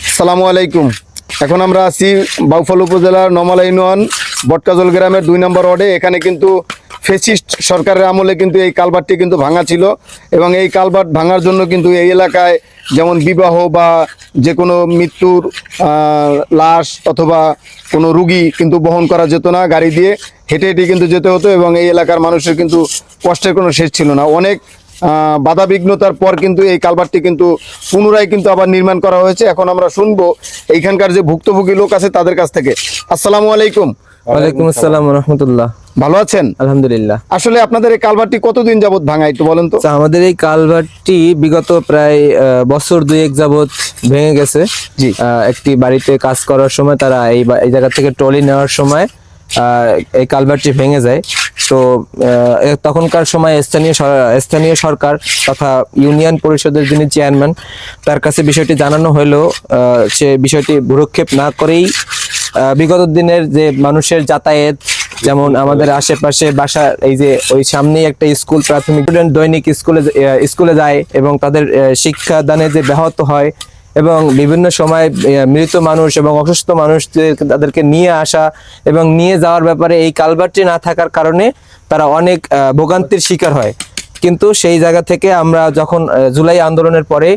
সালামু আলাইকুম। এখন আমরা আছি বাউফল উপজেলার নমালা ইউনিয়ন, বটকাজল গ্রামের দুই নম্বর ওয়ার্ডে। এখানে কিন্তু ফেসিস্ট সরকারের আমলে কিন্তু এই কালভারটি কিন্তু ভাঙা ছিল এবং এই কালভার্ট ভাঙার জন্য কিন্তু এই এলাকায় যেমন বিবাহ বা যে কোনো মৃত্যুর লাশ অথবা কোনো রুগী কিন্তু বহন করা যেত না গাড়ি দিয়ে। হেঁটে হেঁটে কিন্তু যেতে হতো এবং এই এলাকার মানুষের কিন্তু কষ্টের কোনো শেষ ছিল না। অনেক বাধা বিঘ্নতার পর কিন্তু এই কালভারটি কিন্তু পুনরায় কিন্তু আবার নির্মাণ করা হয়েছে। এখন আমরা শুনব এইখানকার যে ভুক্তভোগী লোক আছে তাদের কাছ থেকে। আসসালামু আলাইকুম। ওয়ালাইকুম আসসালাম রহমতুল্লাহ ভালো আছেন? আলহামদুলিল্লাহ। আসলে আপনাদের এই কালভারটি কতদিন যাবত ভাঙা একটু বলেন তো? আচ্ছা, আমাদের এই কালভারটি বিগত প্রায় বছর দুয়েক যাবত ভেঙে গেছে। জি। একটি বাড়িতে কাজ করার সময় তারা এই জায়গা থেকে ট্রলি নেওয়ার সময় এই কালভারটি ভেঙে যায়। তো তখনকার সময় স্থানীয় স্থানীয় সরকার তথা ইউনিয়ন পরিষদের যিনি চেয়ারম্যান, তার কাছে বিষয়টি জানানো হলেও সে বিষয়টি ভূরক্ষেপ না করেই বিগত দিনের যে মানুষের যাতায়াত, যেমন আমাদের আশেপাশে বাসা, এই যে ওই সামনেই একটা স্কুল, প্রাথমিক, স্টুডেন্ট দৈনিক স্কুলে স্কুলে যায় এবং তাদের শিক্ষাদানে যে ব্যাহত হয় এবং বিভিন্ন সময় মৃত মানুষ এবং অসুস্থ মানুষদের তাদেরকে নিয়ে আসা এবং নিয়ে যাওয়ার ব্যাপারে এই কালভারটি না থাকার কারণে তারা অনেক ভোগান্তির শিকার হয়। কিন্তু সেই জায়গা থেকে আমরা যখন জুলাই আন্দোলনের পরে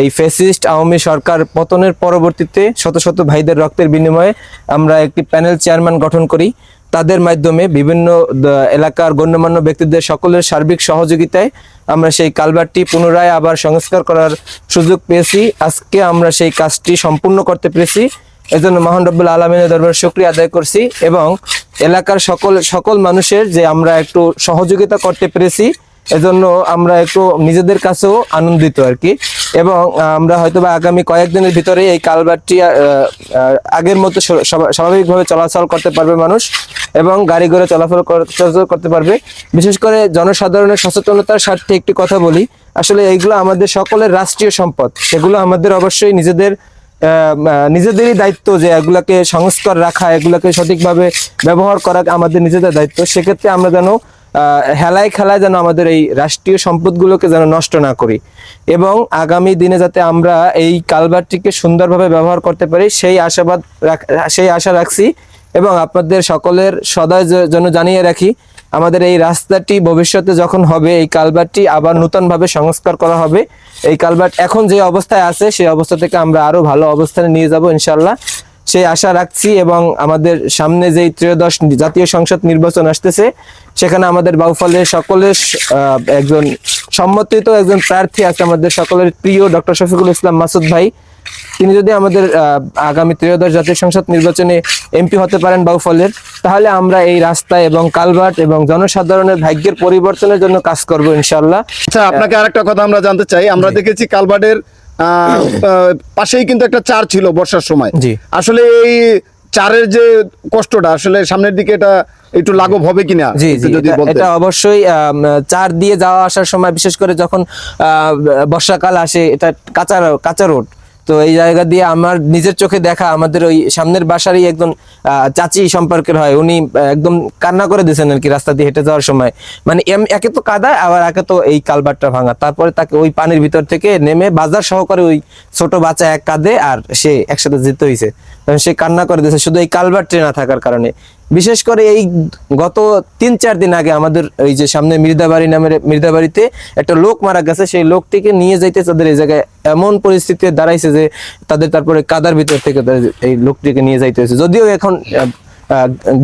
এই ফেসিস্ট আওয়ামী সরকার পতনের পরবর্তীতে শত শত ভাইদের রক্তের বিনিময়ে আমরা একটি প্যানেল চেয়ারম্যান গঠন করি। তাদের মাধ্যমে বিভিন্ন এলাকার গণ্যমান্য ব্যক্তিদের সকলের সার্বিক সহযোগিতায় আমরা সেই কালভারটি পুনরায় আবার সংস্কার করার সুযোগ পেয়েছি। আজকে আমরা সেই কাজটি সম্পূর্ণ করতে পেরেছি। এজন্য মহান রব্বুল আলমিনের দরবার শুক্রিয়া আদায় করছি এবং এলাকার সকল সকল মানুষের যে আমরা একটু সহযোগিতা করতে পেরেছি এজন্য আমরা একটু নিজেদের কাছেও আনন্দিত আর কি। এবং আমরা হয়তো বা আগামী কয়েকদিনের ভিতরে এই আহ, আগের মতো স্বাভাবিকভাবে চলাচল করতে পারবে মানুষ। এবং গাড়ি ঘোড়া চলাফল করতে পারবে। বিশেষ করে জনসাধারণের সচেতনতার স্বার্থে একটি কথা বলি। আসলে এইগুলো আমাদের সকলের রাষ্ট্রীয় সম্পদ। সেগুলো আমাদের অবশ্যই নিজেদের নিজেদেরই দায়িত্ব যে এগুলাকে সংস্কার রাখা, এগুলাকে সঠিকভাবে ব্যবহার করা আমাদের নিজেদের দায়িত্ব। সেক্ষেত্রে আমরা যেন হেলায় খেলায় যেন আমাদের এই রাষ্ট্রীয় সম্পদগুলোকে যেন নষ্ট না করি। এবং আগামী দিনে যাতে আমরা এই কালবারটিকে সুন্দরভাবে ব্যবহার করতে পারি, সেই আশাবাদ সেই আশা রাখছি এবং আপনাদের সকলের সদয় জন্য জানিয়ে রাখি, আমাদের এই রাস্তাটি ভবিষ্যতে যখন হবে, এই কালবারটি আবার নতুনভাবে সংস্কার করা হবে। এই কালভার্ট এখন যে অবস্থায় আছে, সেই অবস্থা থেকে আমরা আরও ভালো অবস্থানে নিয়ে যাব ইনশাল্লাহ সেই আশা রাখছি এবং আমাদের সামনে যেই ত্রয়োদশ জাতীয় সংসদ নির্বাচন আসতেছে, সেখানে আমাদের বাউফলের সকলের একজন সম্মতিত একজন প্রার্থী আছে আমাদের সকলের প্রিয় ডক্টর শফিকুল ইসলাম মাসুদ ভাই। তিনি যদি আমাদের আহ, আগামী ত্রয়োদশ জাতীয় সংসদ নির্বাচনে এমপি হতে পারেন বাউফলের তাহলে আমরা এই রাস্তা এবং কালভার্ট এবং জনসাধারণের ভাগ্যের পরিবর্তনের জন্য কাজ করব ইনশাল্লাহ আচ্ছা আপনাকে আরেকটা কথা আমরা জানতে চাই। আমরা দেখেছি কালভার্টের পাশেই কিন্তু একটা চার ছিল বর্ষার সময়। জি। আসলে এই চারের যে কষ্টটা আসলে সামনের দিকে এটা একটু লাঘব হবে কিনা জি জি এটা- অবশ্যই চার দিয়ে যাওয়া আসার সময় বিশেষ করে যখন আহ, বর্ষাকাল আসে এটা কাঁচা কাঁচা রোড। তো এই জায়গা দিয়ে আমার নিজের চোখে দেখা, আমাদের ওই সামনের বাসারই একজন চাচি সম্পর্কের হয়, উনি একদম কান্না করে দিয়েছেন আর কি রাস্তা দিয়ে হেঁটে যাওয়ার সময়। মানে এম- একে তো কাদা আবার একে তো এই কালবারটা ভাঙা। তারপরে তাকে ওই পানির ভিতর থেকে নেমে বাজার সহকারে ওই ছোট বাচ্চা এক কাঁধে আর সে একসাথে যেতে হয়েছে তখন সে কান্না করে দিয়েছে, শুধু এই কালবারটি না থাকার কারণে। বিশেষ করে এই গত তিন, চার দিন আগে আমাদের এই যে সামনে মির্দাবাড়ি নামের মির্দাবাড়িতে একটা লোক মারা গেছে। সেই লোকটিকে নিয়ে যাইতে তাদের এই জায়গায় এমন পরিস্থিতিতে দাঁড়াইছে যে তাদের তারপরে কাদার ভিতর থেকে এই লোকটিকে নিয়ে যাইতে হয়েছে। যদিও এখন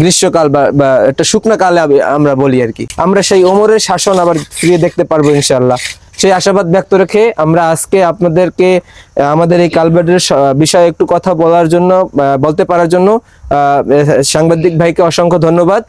গ্রীষ্মকাল বা একটা শুকনা কালে আমরা বলি আর কি। আমরা সেই ওমরের শাসন আবার ফিরিয়ে দেখতে পারব ইনশাল্লাহ সেই আশাবাদ ব্যক্ত রেখে আমরা আজকে আপনাদেরকে আমাদের এই কালভার্টের বিষয়ে একটু কথা বলার জন্য বলতে পারার জন্য সাংবাদিক ভাইকে অসংখ্য ধন্যবাদ।